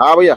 हाँ भैया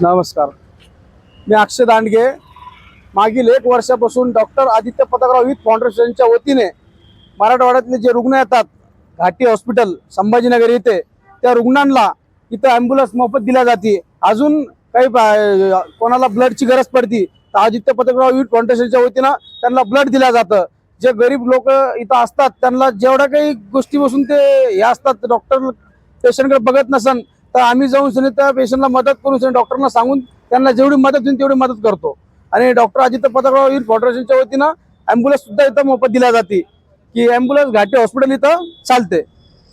नमस्कार. मी अक्षय दांडगे. मागील एक वर्षापासून डॉक्टर आदित्य पथकराव विथ फाउंडेशनच्या वतीने मराठवाड्यातले जे रुग्ण येतात घाटी हॉस्पिटल संभाजीनगर येथे त्या रुग्णांना इथं ॲम्ब्युलन्स मोफत दिल्या जाते. अजून काही बा- कोणाला ब्लडची गरज पडती तर आदित्य पताकराव विथ फाउंडेशनच्या वतीनं त्यांना ब्लड दिलं जातं. जे गरीब लोक इथं असतात त्यांना जेवढ्या काही गोष्टी बसून ते हे असतात डॉक्टर पेशंटकडे बघत नसन तर आम्ही जाऊन सनी त्या पेशंटला मदत करून सनी डॉक्टरना सांगून त्यांना जेवढी मदत होईल तेवढी मदत करतो. आणि डॉक्टर आदित्य पताकराव वीर फाउंडेशनच्या वतीनं ॲम्ब्युलन्स सुद्धा इथं मोफत दिल्या जाते. की ॲम्ब्युलन्स घाटी हॉस्पिटल इथं चालते.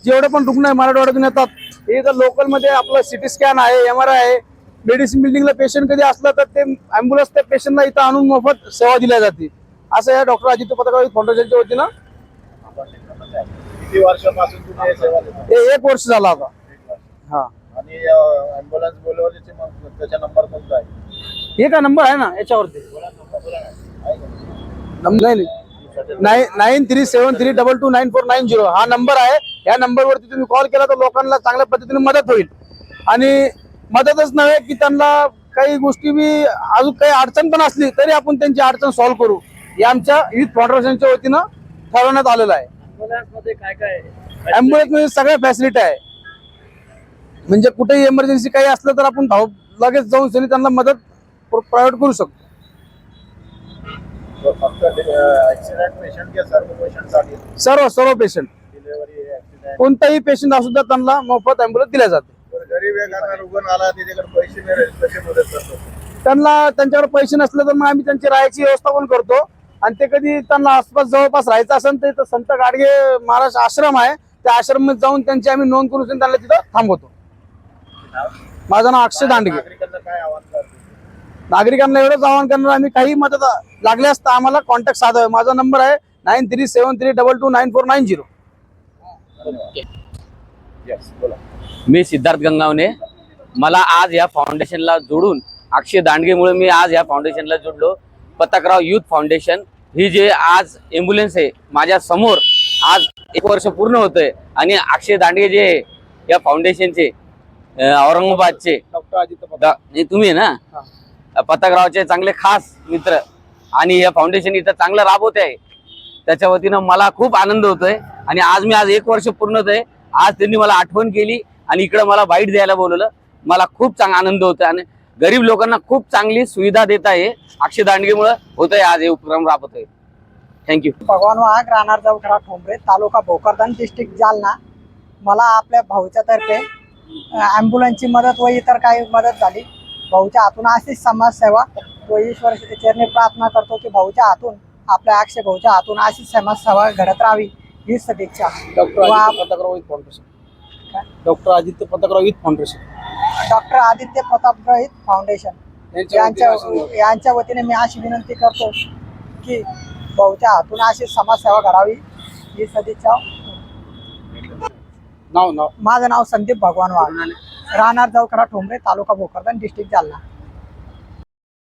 जेवढे पण रुग्ण आहे मराठवाड्यातून येतात. हे इथं लोकलमध्ये आपलं सिटी स्कॅन आहे एम आर आय आहे. मेडिसिन बिल्डिंगला पेशंट कधी असलं तर ते ॲम्ब्युलन्स त्या पेशंटला इथं आणून मोफत सेवा दिल्या जाते. असं या डॉक्टर आदित्य पताकराव वीर फाउंडेशनच्या वतीनं एक वर्ष झाला आता. हा. बोलवल्याचे मग त्याचा नंबर कोणता आहे? हे का नंबर आहे ना याच्यावरती? नंबर नाही nine nine three seven three double two nine four nine zero हा नंबर आहे. या नंबरवरती तुम्ही कॉल केला तर लोकांना चांगल्या पद्धतीने मदत होईल. आणि मदतच नव्हे की त्यांना काही गोष्टी बी अजून काही अडचण पण असली तरी आपण त्यांची अडचण सॉल्व्ह करू. हे आमच्या युथ फाउंडेशनच्या वतीनं ठरवण्यात आलेलं आहे. मध्ये काय मध्ये सगळ्या फॅसिलिटी आहे. म्हणजे कुठेही इमर्जन्सी काही असलं तर आपण धाव लगेच जाऊन सनी त्यांना मदत प्रोव्हाइड करू शकतो. सर्व सर्व पेशंट कोणताही पेशंट असू द्या त्यांना मोफत ॲम्ब्युलन्स दिल्या जाते. त्यांना त्यांच्याकडे पैसे नसले तर मग आम्ही त्यांची राहायची व्यवस्था पण करतो. आणि ते कधी त्यांना आसपास जवळपास राहायचं असेल तर संत गाडगे महाराज आश्रम आहे. त्या आश्रमात जाऊन त्यांची आम्ही नोंद करून त्यांना तिथं थांबवतो. माझं नाव अक्षय दांडगे. नागरिकांना काय आव्हान करतो नागरिकांना एवढंच आवाहन करणार आम्ही काही मदत लागल्यास तर आम्हाला कॉन्टॅक्ट साधावे माझा नंबर आहे nine three seven three double two nine four nine zero yes बोला. मी सिद्धार्थ गंगावणे. मला आज या फाउंडेशनला जोडून अक्षय दांडगेमुळे मी आज या फाउंडेशनला जोडलो. पताकराव युथ फाउंडेशन ही जे आज एम्ब्युलन्स आहे माझ्यासमोर आज एक वर्ष पूर्ण होतंय. आणि अक्षय दांडगे जे आहे, या फाउंडेशनचे औरंगाबादचे. डॉक्टर हे तुम्ही आहे ना? पताकरावचे चांगले खास मित्र. आणि या फाउंडेशन इथं चांगलं राबवत आहे. त्याच्या वतीनं मला खूप आनंद होतोय. आणि आज मी आज एक वर्ष पूर्ण होतंय आज त्यांनी मला आठवण केली आणि इकडं मला बाईट द्यायला बोलवलं. मला खूप चांगला आनंद होतोय. आणि गरीब लोकांना खूप चांगली सुविधा देत आहे. अक्षय दांडगेमुळे होतंय आज हे उपक्रम राबवतोय. थँक्यू भगवान वाघ राहणार जाऊखडा ठोंबरे. तालुका भोकरदन डिस्ट्रिक्ट जालना. मला आपल्या भाऊच्या तर्फे ॲम्ब्युलन्सची मदत व इतर काही मदत झाली. भाऊच्या हातून अशीच समाजसेवा व ईश्वर चरणी प्रार्थना करतो की भाऊच्या हातून आपल्या अक्षय भाऊच्या हातून अशीच समाजसेवा घडत राहावी ही सदिच्छा. Doctor Aditya with foundation. Doctor Aditya with foundation. Doctor Aditya प्रतापरहित foundation. यांच्या यांच्या वतीने मी अशी विनंती करतो की भाऊच्या हातून अशी समाजसेवा घडावी ही सदिच्छा. नाव नाव. माझं नाव संदीप भगवान वाघ राहणार जाऊकडा ठोंबरे तालुका भोकरदन डिस्ट्रिक्ट जालना.